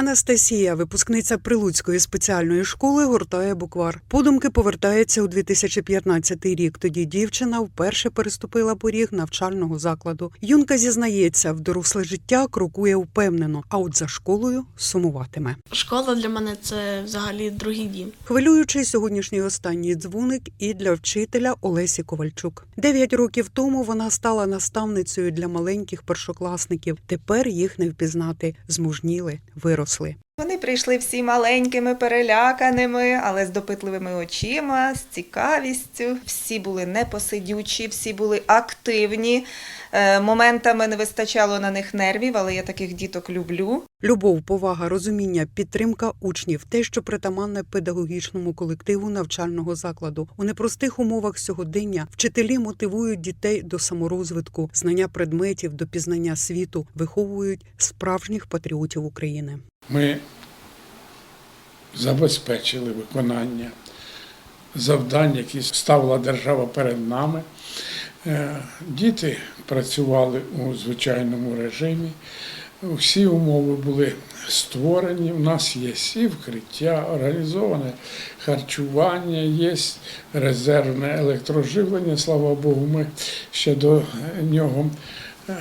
Анастасія, випускниця Прилуцької спеціальної школи, гуртає буквар. Подумки повертається у 2015 рік. Тоді дівчина вперше переступила поріг навчального закладу. Юнка зізнається, в доросле життя крокує впевнено, а от за школою сумуватиме. Школа для мене це взагалі другий дім. Хвилюючий сьогоднішній останній дзвоник і для вчителя Олесі Ковальчук. Дев'ять років тому вона стала наставницею для маленьких першокласників. Тепер їх не впізнати. Змужніли, виросли. Вони прийшли всі маленькими, переляканими, але з допитливими очима, з цікавістю. Всі були непосидючі, всі були активні. Е, Моментами не вистачало на них нервів, але я таких діток люблю. Любов, повага, розуміння, підтримка учнів те, що притаманне педагогічному колективу навчального закладу. У непростих умовах сьогодення вчителі мотивують дітей до саморозвитку, знання предметів, до пізнання світу, виховують справжніх патріотів України. Ми забезпечили виконання завдань, які ставила держава перед нами. Е, Діти працювали у звичайному режимі. Всі умови були створені. У нас є і вкриття, організоване харчування, є резервне електроживлення. Слава Богу, ми ще до нього е,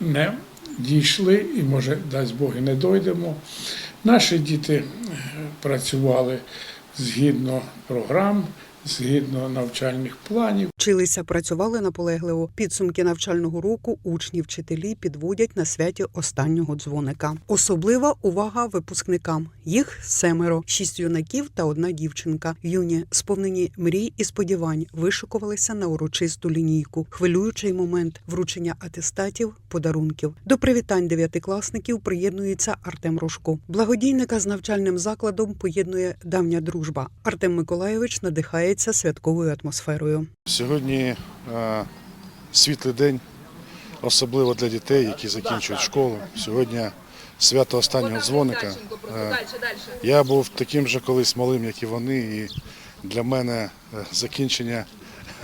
не дійшли і, може, дасть Бог, і не дойдемо. Наші діти е, працювали згідно програм, згідно навчальних планів. Вчилися, працювали наполегливо. Підсумки навчального року учні, вчителі підводять на святі останнього дзвоника. Особлива увага випускникам. Їх семеро, шість юнаків та одна дівчинка. Юні, сповнені мрій і сподівань, вишикувалися на урочисту лінійку. Хвилюючий момент вручення атестатів, подарунків. До привітань дев'ятикласників приєднується Артем Рожко. Благодійника з навчальним закладом поєднує давня дружба. Артем Миколайович надихається святковою атмосферою. Сьогодні е, світлий день, особливо для дітей, які закінчують школу. Сьогодні свято останнього дзвоника. Е, Я був таким же колись малим, як і вони, і для мене е, закінчення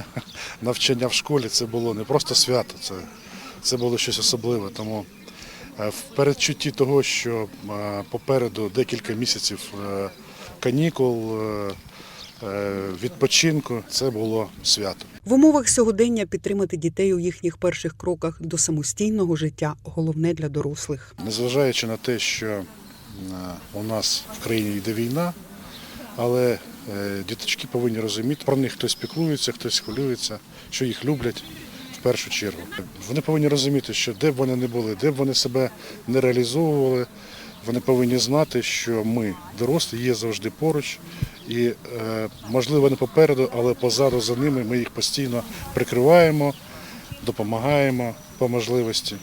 навчання в школі це було не просто свято, це, це було щось особливе. Тому е, в передчутті того, що е, попереду декілька місяців канікул. Е, Відпочинку це було свято. В умовах сьогодення підтримати дітей у їхніх перших кроках до самостійного життя головне для дорослих. Незважаючи на те, що е, у нас в країні йде війна, але е, діточки повинні розуміти, про них хтось піклується, хтось хвилюється, що їх люблять в першу чергу. Вони повинні розуміти, що де б вони не були, де б вони себе не реалізовували, вони повинні знати, що ми, дорослі, є завжди поруч. І, е, можливо, не попереду, але позаду за ними ми їх постійно прикриваємо, допомагаємо по можливості.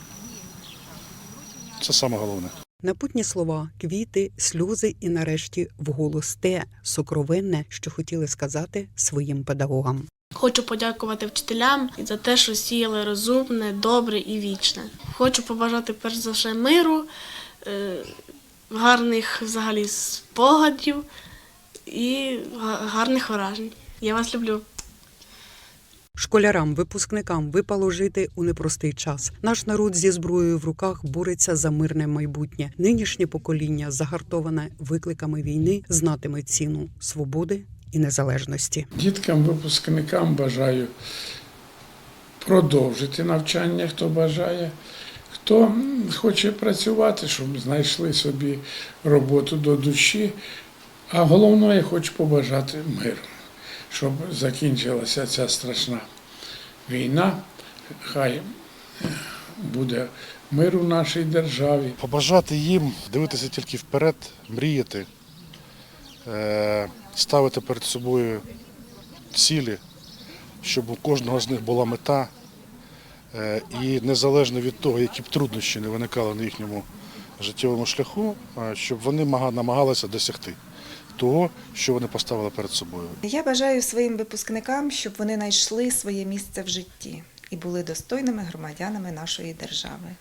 Це саме головне. Напутні слова, квіти, сльози і нарешті вголос те сокровенне, що хотіли сказати своїм педагогам. Хочу подякувати вчителям за те, що сіяли розумне, добре і вічне. Хочу побажати перш за все миру, е, гарних взагалі спогадів і гарних вражень. Я вас люблю. Школярам, випускникам випало жити у непростий час. Наш народ зі зброєю в руках бореться за мирне майбутнє. Нинішнє покоління, загартоване викликами війни, знатиме ціну свободи і незалежності. Діткам, випускникам бажаю продовжити навчання, хто бажає. Хто хоче працювати, щоб знайшли собі роботу до душі. А головне, я хочу побажати миру, щоб закінчилася ця страшна війна. Хай е, буде мир у нашій державі. Побажати їм дивитися тільки вперед, мріяти, е, ставити перед собою цілі, щоб у кожного з них була мета. Е, І незалежно від того, які б труднощі не виникали на їхньому життєвому шляху, е, щоб вони намагалися досягти того, що вони поставили перед собою. Я бажаю своїм випускникам, щоб вони знайшли своє місце в житті і були достойними громадянами нашої держави.